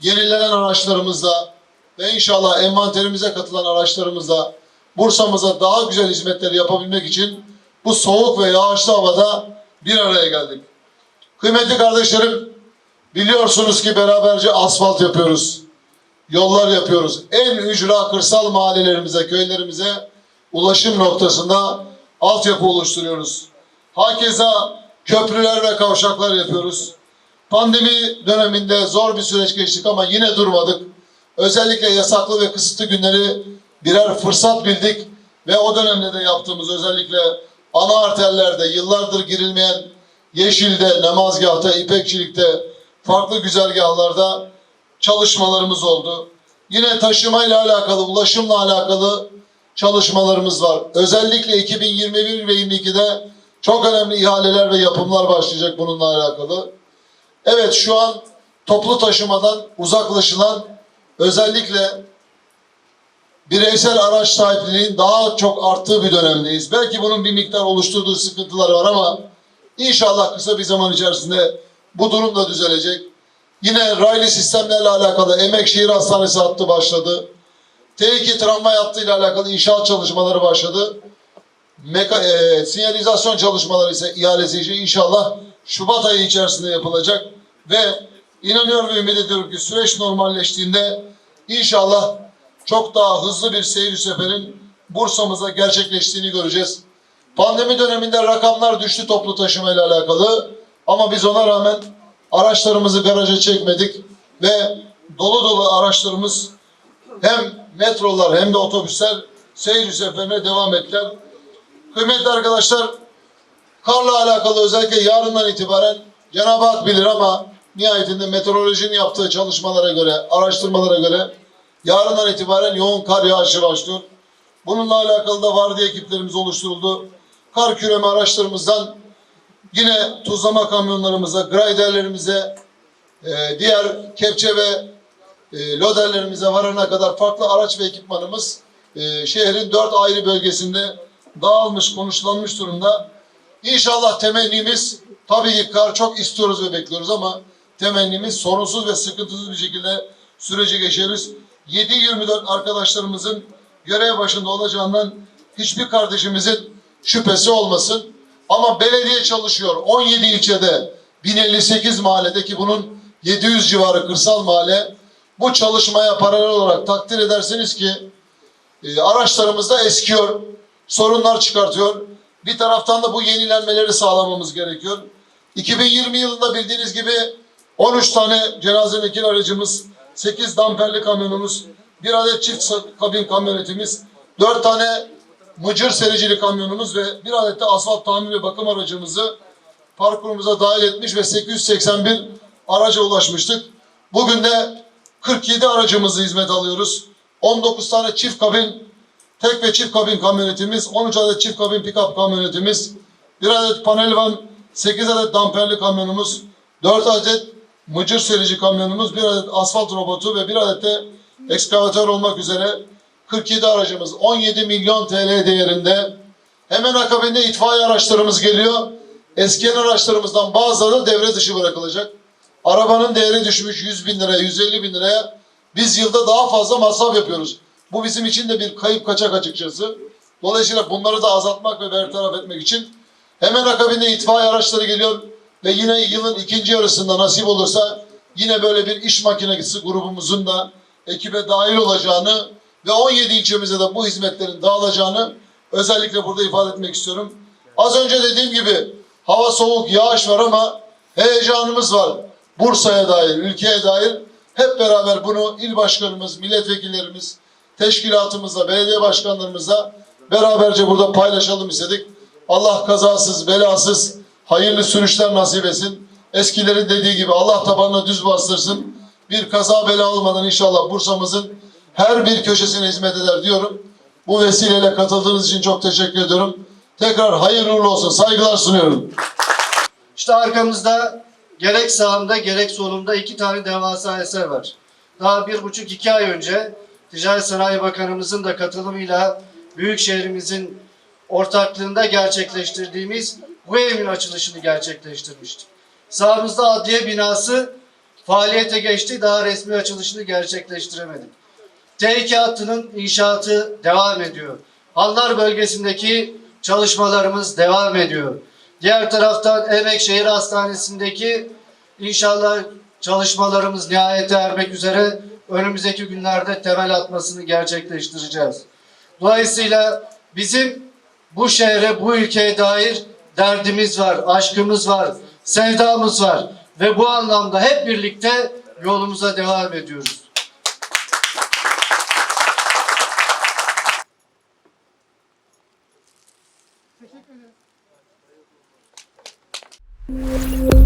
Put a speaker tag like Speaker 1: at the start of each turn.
Speaker 1: Yenilenen araçlarımızla ve inşallah envanterimize katılan araçlarımızla Bursa'mıza daha güzel hizmetleri yapabilmek için bu soğuk ve yağışlı havada bir araya geldik. Kıymetli kardeşlerim, biliyorsunuz ki beraberce asfalt yapıyoruz. Yollar yapıyoruz. En ücra kırsal mahallelerimize, köylerimize ulaşım noktasında altyapı oluşturuyoruz. Hakeza köprüler ve kavşaklar yapıyoruz. Pandemi döneminde zor bir süreç geçtik ama yine durmadık. Özellikle yasaklı ve kısıtlı günleri birer fırsat bildik ve o dönemde de yaptığımız özellikle ana arterlerde yıllardır girilmeyen Yeşil'de, Namazgah'ta, İpekçilik'te, farklı güzergahlarda çalışmalarımız oldu. Yine taşımayla alakalı, ulaşımla alakalı çalışmalarımız var. Özellikle 2021 ve 2022'de çok önemli ihaleler ve yapımlar başlayacak bununla alakalı. Evet şu an toplu taşımadan uzaklaşılan özellikle bireysel araç sahipliğinin daha çok arttığı bir dönemdeyiz. Belki bunun bir miktar oluşturduğu sıkıntılar var ama inşallah kısa bir zaman içerisinde bu durum da düzelecek. Yine raylı sistemlerle alakalı Emekşehir Hastanesi hattı başladı. T2 tramvay hattıyla alakalı inşaat çalışmaları başladı. Meka, e, sinyalizasyon çalışmaları ise ihalesi inşallah Şubat ayı içerisinde yapılacak ve inanıyorum ve ümit ediyorum ki süreç normalleştiğinde inşallah çok daha hızlı bir seyir seferin Bursa'mıza gerçekleştiğini göreceğiz. Pandemi döneminde rakamlar düştü toplu taşıma ile alakalı ama biz ona rağmen araçlarımızı garaja çekmedik ve dolu dolu araçlarımız hem metrolar hem de otobüsler seyir seferine devam ettiler. Kıymetli arkadaşlar, karla alakalı özellikle yarından itibaren Cenab-ı Hak bilir ama nihayetinde meteorolojinin yaptığı çalışmalara göre, araştırmalara göre yarından itibaren yoğun kar yağışı başlıyor. Bununla alakalı da vardiya ekiplerimiz oluşturuldu. Kar küreme araçlarımızdan yine tuzlama kamyonlarımıza, graderlerimize, e, diğer kepçe ve e, loderlerimize varana kadar farklı araç ve ekipmanımız e, şehrin dört ayrı bölgesinde dağılmış, konuşlanmış durumda. İnşallah temennimiz, tabii ki kar çok istiyoruz ve bekliyoruz ama temennimiz sorunsuz ve sıkıntısız bir şekilde süreci geçeriz. 7-24 arkadaşlarımızın görev başında olacağından hiçbir kardeşimizin şüphesi olmasın. Ama belediye çalışıyor. 17 ilçede 1058 mahalledeki bunun 700 civarı kırsal mahalle bu çalışmaya paralel olarak takdir edersiniz ki e, araçlarımız da eskiyor, sorunlar çıkartıyor. Bir taraftan da bu yenilenmeleri sağlamamız gerekiyor. 2020 yılında bildiğiniz gibi 13 tane cenaze vekil aracımız, 8 damperli kamyonumuz, bir adet çift kabin kamyonetimiz, 4 tane mıcır sericili kamyonumuz ve bir adet de asfalt tamir ve bakım aracımızı parkurumuza dahil etmiş ve 881 araca ulaşmıştık. Bugün de 47 aracımızı hizmet alıyoruz. 19 tane çift kabin, tek ve çift kabin kamyonetimiz, 13 adet çift kabin pick-up kamyonetimiz, bir adet panel van, 8 adet damperli kamyonumuz, 4 adet mıcır serici kamyonumuz, bir adet asfalt robotu ve bir adet de ekskavatör olmak üzere 47 aracımız 17 milyon TL değerinde. Hemen akabinde itfaiye araçlarımız geliyor. Eskiyen araçlarımızdan bazıları da devre dışı bırakılacak. Arabanın değeri düşmüş 100 bin liraya, 150 bin liraya. Biz yılda daha fazla masraf yapıyoruz. Bu bizim için de bir kayıp kaçak açıkçası. Dolayısıyla bunları da azaltmak ve bertaraf etmek için hemen akabinde itfaiye araçları geliyor ve yine yılın ikinci yarısında nasip olursa yine böyle bir iş makinesi grubumuzun da ekibe dahil olacağını ve 17 ilçemize de bu hizmetlerin dağılacağını özellikle burada ifade etmek istiyorum. Az önce dediğim gibi hava soğuk, yağış var ama heyecanımız var. Bursa'ya dair, ülkeye dair hep beraber bunu il başkanımız, milletvekillerimiz, teşkilatımızla, belediye başkanlarımızla beraberce burada paylaşalım istedik. Allah kazasız, belasız, hayırlı sürüşler nasip etsin. Eskilerin dediği gibi Allah tabanına düz bastırsın. Bir kaza bela olmadan inşallah Bursa'mızın her bir köşesine hizmet eder diyorum. Bu vesileyle katıldığınız için çok teşekkür ediyorum. Tekrar hayırlı uğurlu olsun. Saygılar sunuyorum.
Speaker 2: İşte arkamızda gerek sağımda gerek solumda iki tane devasa eser var. Daha bir buçuk iki ay önce Ticaret Sanayi Bakanımızın da katılımıyla büyük şehrimizin ortaklığında gerçekleştirdiğimiz bu evin açılışını gerçekleştirmiştik. Sağımızda adliye binası faaliyete geçti. Daha resmi açılışını gerçekleştiremedik. T2 hattının inşaatı devam ediyor. Hallar bölgesindeki çalışmalarımız devam ediyor. Diğer taraftan Emekşehir Hastanesi'ndeki inşallah çalışmalarımız nihayete ermek üzere önümüzdeki günlerde temel atmasını gerçekleştireceğiz. Dolayısıyla bizim bu şehre, bu ülkeye dair derdimiz var, aşkımız var, sevdamız var ve bu anlamda hep birlikte yolumuza devam ediyoruz. Teşekkür ederim.